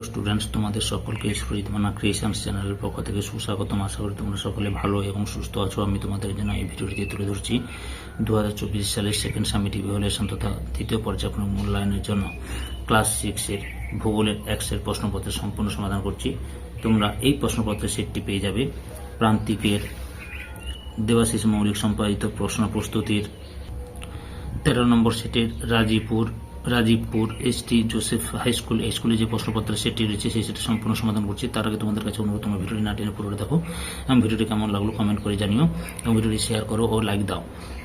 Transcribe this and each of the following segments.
Students তোমাদের সকলকে সুরিত মানা ক্রিয়েশনস চ্যানেলের পক্ষ থেকে সুস্বাগতম। আশা করি তোমরা সকলে ভালো এবং সুস্থ আছো। আমি তোমাদের জন্য এই ভিডিওটিতে তুলে ধরছি দু হাজার চব্বিশ সালের সেকেন্ড সামিট ইভ্যালুয়েশন তথা তৃতীয় পর্যায়ক্রমিক মূল্যায়নের জন্য। ক্লাস সিক্সের ভূগোলের এক্সের প্রশ্নপত্রের সম্পূর্ণ সমাধান করছি। তোমরা এই প্রশ্নপত্রের সেটটি পেয়ে যাবে। প্রান্তিকের দেবাশিস মৌলিক সম্পাদিত প্রশ্ন প্রস্তুতির তেরো নম্বর সেটের Rajipur Rajibpur S T Joseph high school, এই স্কুলে যে প্রশ্নপত্র সেটি রয়েছে, সেই সেটি সম্পূর্ণ সমাধান করছি। তার আগে তোমাদের কাছে অনুরোধ তোমার ভিডিওটি না টেনে দেখো। এবং ভিডিওটি কেমন লাগল কমেন্ট করে জানিও। এবং ভিডিওটি শেয়ার করো ও লাইক দাও।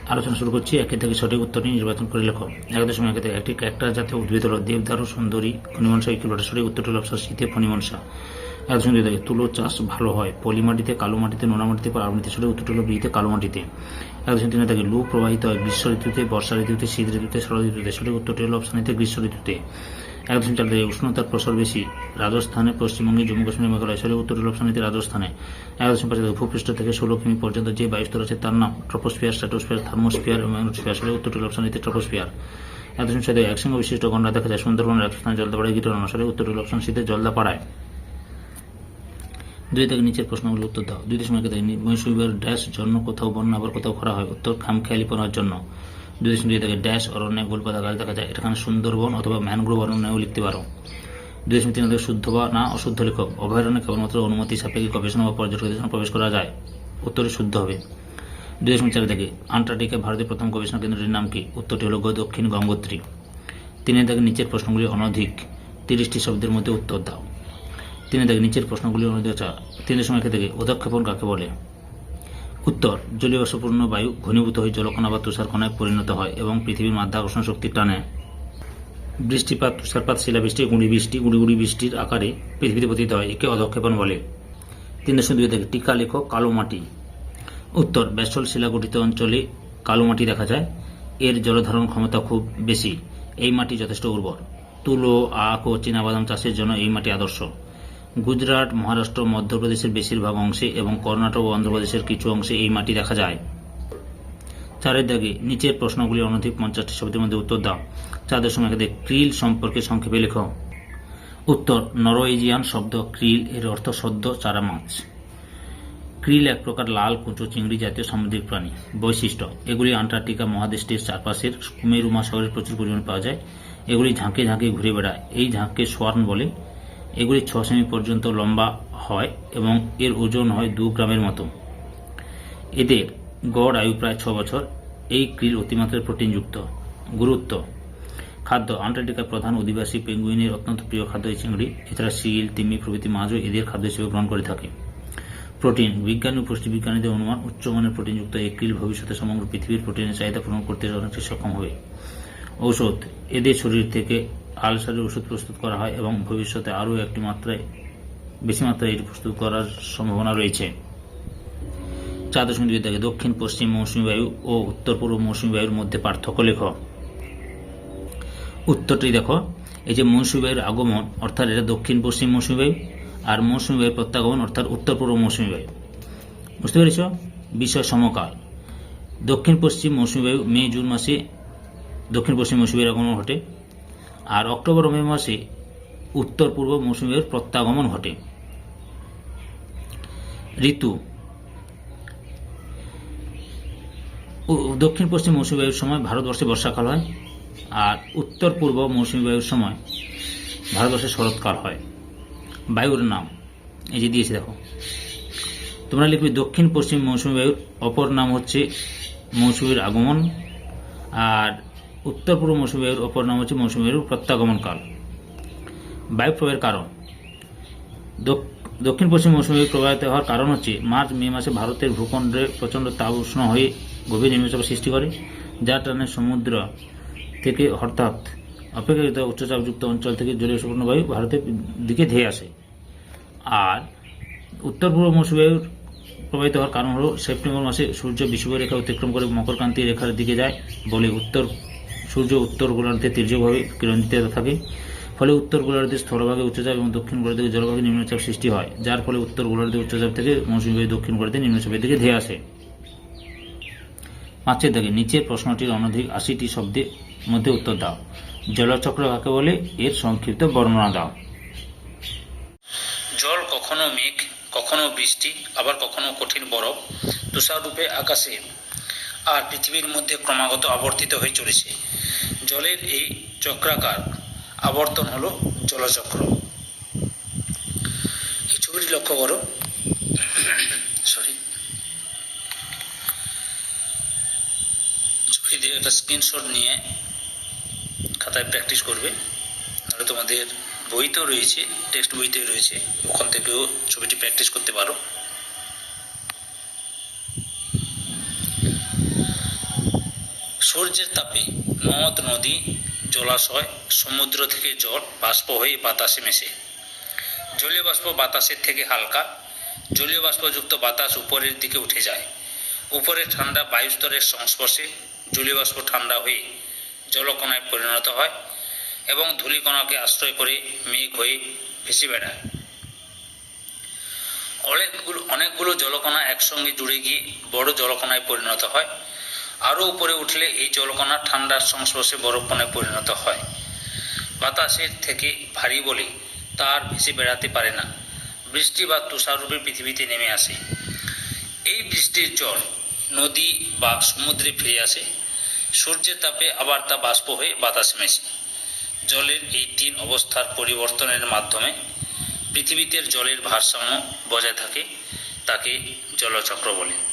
আলোচনা শুরু করছি। একের থেকে সঠিক উত্তরটি নির্বাচন করে লেখো। এক দশমিক একে থেকে একটি একটা জাতীয় উদ্ভিদ হল। দেবদারু সুন্দরী ফণিমনসা কিলোটা সঠিক উত্তরটি হল শীতে ফণিমনসা এক দশমিক দুই তুলো চাষ ভালো হয়। পলি মাটিতে, কালো মাটিতে, নোনা মাটিতে পারমাটিতে সঠিক উত্তরটি হল বৃহিতে কালো মাটিতে। এক দশমিক তিন থেকে লু প্রবাহিত হয় গ্রীষ্ম ঋতুতে, বর্ষা ঋতুতে, শীত ঋতুতে, শরৎ ঋতুতে সঠিক উত্তরটি হল অপশানিতে গ্রীষ্ম ঋতুতে। এক দশমিক চার থেকে উষ্ণতার প্রসার বেশি, রাজস্থানে, পশ্চিমবঙ্গে, জম্মু কাশ্মীর, মেঘালয় উত্তরটি হল অপশানিতে রাজস্থানে। এক দশমিক পাঁচ থেকে ভূপৃষ্ঠ থেকে ষোলো কিমি পর্যন্ত যে বায়ুস্তর আছে তার নাম ট্রপোস্ফিয়ার, স্ট্যাটোস্ফিয়ার, থার্মোস্ফিয়ার এবং ম্যাগনোস্ফিয়ার সঠিক উত্তরটি হল অপশানিতে ট্রপোস্ফিয়ার। এক দশমিক ছয় থেকে একসঙ্গে বিশিষ্ট গণনা দেখা যায় সুন্দরবন রাজস্থানে জলদাপাড়ায় সঠিক উত্তরটি হল অপশান শীতে জলদাপাড়ায়। দুই থেকে নিচের প্রশ্নগুলোর উত্তর দাও। দুই দশমিক থেকে মহীশূরের ড্যাশ জন্য কোথাও বন্যা আবার কোথাও খরা হয়, উত্তর খামখেয়ালিপনার জন্য। দুই দশমিক দুই থেকে ড্যাশ অরণ্যে গোলপাতা গাছ দেখা যায়। এখানে সুন্দরবন অথবা ম্যানগ্রোভ অরণ্যেও লিখতে পারো। দুই দশমিক তিন থেকে শুদ্ধ বা না অশুদ্ধ লেখক। অভয়ারণ্যে কেবলমাত্র অনুমতি সাপেক্ষে গবেষণা বা পর্যটকদের প্রবেশ করা যায়। উত্তরে শুদ্ধ হবে। দুই দশমিক চার থেকে আন্টার্কটিকা ভারতের প্রথম গবেষণা কেন্দ্রের নাম কি? উত্তরটি হল দক্ষিণ গঙ্গোত্রী। তিনে থেকে নিচের প্রশ্নগুলি অনধিক। তিরিশটি শব্দের মধ্যে উত্তর দাও। তিনি দেখে নিচের প্রশ্নগুলি অনুযায়ী তিন সময় থেকে উদক্ষেপণ কাকে বলে? উত্তর জলীয় বাষ্পপূর্ণ বায়ু ঘনীভূত হয়ে জলকণা বা তুষারকণায় পরিণত হয় এবং পৃথিবীর মাধ্যাকর্ষণ শক্তির টানে। বৃষ্টিপাত, তুষারপাত, শিলাবৃষ্টি গুঁড়ি বৃষ্টি গুঁড়ি গুঁড়ি বৃষ্টির আকারে পৃথিবীতে পতিত হয়, একে অধক্ষেপণ বলে। তিন দশমিক দুই থেকে টিকা লেখো, কালো মাটি। উত্তর, ব্যাসল শিলাগঠিত অঞ্চলে কালো মাটি দেখা যায়। এর জলধারণ ক্ষমতা খুব বেশি। এই মাটি যথেষ্ট উর্বর। তুলো, আখ ও চীনাবাদাম চাষের জন্য এই মাটি আদর্শ। গুজরাট, মহারাষ্ট্র, মধ্যপ্রদেশের বেশিরভাগ অংশে এবং কর্ণাটক ও অন্ধ্রপ্রদেশের কিছু অংশে এই মাটি দেখা যায়। চারের দাগে নিচের প্রশ্নগুলি অনধিক পঞ্চাশটি শব্দের মধ্যে উত্তর দাও। চার দশমিক একে ক্রিল সম্পর্কে সংক্ষেপে লেখ। উত্তর, নরওয়েজিয়ান শব্দ ক্রিল এর অর্থ সদ্য চারা মাছ। ক্রিল এক প্রকার লাল, কুচো, চিংড়ি জাতীয় সামুদ্রিক প্রাণী। বৈশিষ্ট্য, এগুলি আন্টার্কটিকা মহাদেশটির চারপাশের কুমেরু মহাসাগরে প্রচুর পরিমাণে পাওয়া যায়। এগুলি ঝাঁকে ঝাঁকে ঘুরে বেড়ায়। এই ঝাঁককে সোয়ার্ন বলে। এগুলি ছ সেমি পর্যন্ত লম্বা হয় এবং এর ওজন হয় দু গ্রামের মতো। এদের গড় আয়ু প্রায় ছ বছর। এই ক্রিল অতিমাত্রায় প্রোটিনযুক্ত। গুরুত্ব, খাদ্য, আন্টার্কটিকার প্রধান অধিবাসী পেঙ্গুইনের অত্যন্ত প্রিয় খাদ্য এই চিংড়ি। এছাড়া শিল, তিমি প্রভৃতি মাছও এদের খাদ্য হিসেবে গ্রহণ করে থাকে। প্রোটিন, বিজ্ঞান ও পুষ্টিবিজ্ঞানীদের অনুমান উচ্চমানের প্রোটিনযুক্ত এই ক্রিল ভবিষ্যতে সমগ্র পৃথিবীর প্রোটিনের চাহিদা পূরণ করতে অনেকটা সক্ষম হবে। ঔষধ, এদের শরীর থেকে আলসারের ওষুধ প্রস্তুত করা হয় এবং ভবিষ্যতে আরও একটি মাত্রায়, বেশি মাত্রায় এটি প্রস্তুত করার সম্ভাবনা রয়েছে। চার দশমিক দুই থেকে দক্ষিণ, পশ্চিম মৌসুমী বায়ু ও উত্তর পূর্ব মৌসুমী বায়ুর মধ্যে পার্থক্য লেখ। উত্তরটি দেখো, এই যে মৌসুমী বায়ুর আগমন, অর্থাৎ এটা দক্ষিণ, পশ্চিম মৌসুমী বায়ু আর মৌসুমী বায়ুর প্রত্যাগমন, অর্থাৎ উত্তর পূর্ব মৌসুমী বায়ু। বুঝতে পেরেছ? বিষয় সমকাল। দক্ষিণ, পশ্চিম মৌসুমী বায়ু মে, জুন মাসে দক্ষিণ, পশ্চিম মৌসুমী বায়ুর আগমন ঘটে। আর অক্টোবর মে মাসে উত্তর পূর্ব মৌসুমী বায়ুর প্রত্যাগমন ঘটে। ঋতু। দক্ষিণ পশ্চিম মৌসুমী বায়ুর সময় ভারতবর্ষে বর্ষাকাল হয় আর উত্তর পূর্ব মৌসুমী বায়ুর সময় ভারতবর্ষে শরৎকাল হয়। বায়ুর নাম। এই যে দিয়েছি দেখো। তোমরা লিখবে দক্ষিণ পশ্চিম মৌসুমী বায়ুর অপর নাম হচ্ছে মৌসুমীর আগমন আর উত্তর পূর্ব মৌসুমী বায়ুর অপর নাম হচ্ছে মৌসুমী বায়ুর প্রত্যাগমনকাল বায়ু প্রবাহের কারণ দক্ষিণ পশ্চিম মৌসুমী প্রবাহিত হওয়ার কারণ হচ্ছে মার্চ, মে মাসে ভারতের ভূখণ্ডে প্রচণ্ড তাপ উষ্ণ হয়ে গভীর নিম্নচাপ সৃষ্টি করে, যার টানে সমুদ্র থেকে অর্থাৎ অপেক্ষাকৃত উচ্চচাপযুক্ত অঞ্চল থেকে জলীয় সুপর্ণ বায়ু ভারতের দিকে ধেয়ে আসে। আর উত্তর পূর্ব মৌসুমী বায়ুর প্রবাহিত হওয়ার কারণ হল সেপ্টেম্বর মাসে সূর্য বিষুব রেখা অতিক্রম করে মকরকান্তি রেখার দিকে যায় বলে উত্তর সূর্য উত্তর গোলার্ধে তীর্যকভাবে কিরণ দিতে থাকে। ফলে উত্তর গোলার্ধে স্থলভাগে উচ্চচাপ এবং দক্ষিণ গোলার্ধে জলভাগে নিম্নচাপ সৃষ্টি হয়, যার ফলে উত্তর গোলার্ধে উচ্চচাপ থেকে মৌসুমী দক্ষিণ গোলার্ধে নিম্নচাপের দিকে ধেয়ে আসে। পাঁচের দাগে নিচের প্রশ্নটির অনধিক আশিটি শব্দের মধ্যে উত্তর দাও। জলচক্র কাকে বলে? এর সংক্ষিপ্ত বর্ণনা দাও। জল কখনো মেঘ, কখনো বৃষ্টি, আবার কখনো কঠিন বরফ, তুষাররূপে আকাশে আর পৃথিবীর মধ্যে ক্রমাগত আবর্তিত হয়ে চলেছে। জলের এই চক্রাকার আবর্তন হলো জলচক্র। এই ছবিটি লক্ষ্য করো। সরি ছবি দিয়ে একটা স্ক্রিনশট নিয়ে খাতায় প্র্যাকটিস করবে। তাহলে তোমাদের বইতেও রয়েছে টেক্সট বইতেও রয়েছে। ওখান থেকেও ছবিটি প্র্যাকটিস করতে পারো। সূর্যের তাপে নদ নদী, জলাশয়, সমুদ্র থেকে জল, বাষ্প হয়ে বাতাসে মেশে। জলীয় বাষ্প বাতাসের থেকে হালকা। জলীয় বাষ্পযুক্ত বাতাস উপরের দিকে উঠে যায়। উপরে ঠান্ডা বায়ুস্তরের সংস্পর্শে জলীয় বাষ্প ঠান্ডা হয়ে জলকণায় পরিণত হয় এবং ধূলিকণাকে আশ্রয় করে মেঘ হয়ে ভেসে বেড়ায়। অনেকগুলো অনেকগুলো জলকণা একসঙ্গে জুড়ে গিয়ে বড় জলকণায় পরিণত হয়। আরও উপরে উঠলে এই জলকণা ঠান্ডার সংস্পর্শে বরফকণায় পরিণত হয়। বাতাসের থেকে ভারী বলে তার ভেসে বেড়াতে পারে না। বৃষ্টি বা তুষাররূপে পৃথিবীতে নেমে আসে। এই বৃষ্টির জল নদী বা সমুদ্রে ফিরে আসে। সূর্যের তাপে আবার তা বাষ্প হয়ে বাতাসে মেশে। জলের এই তিন অবস্থার পরিবর্তনের মাধ্যমে পৃথিবীতে জলের ভারসাম্য বজায় থাকে, তাকে জলচক্র বলে।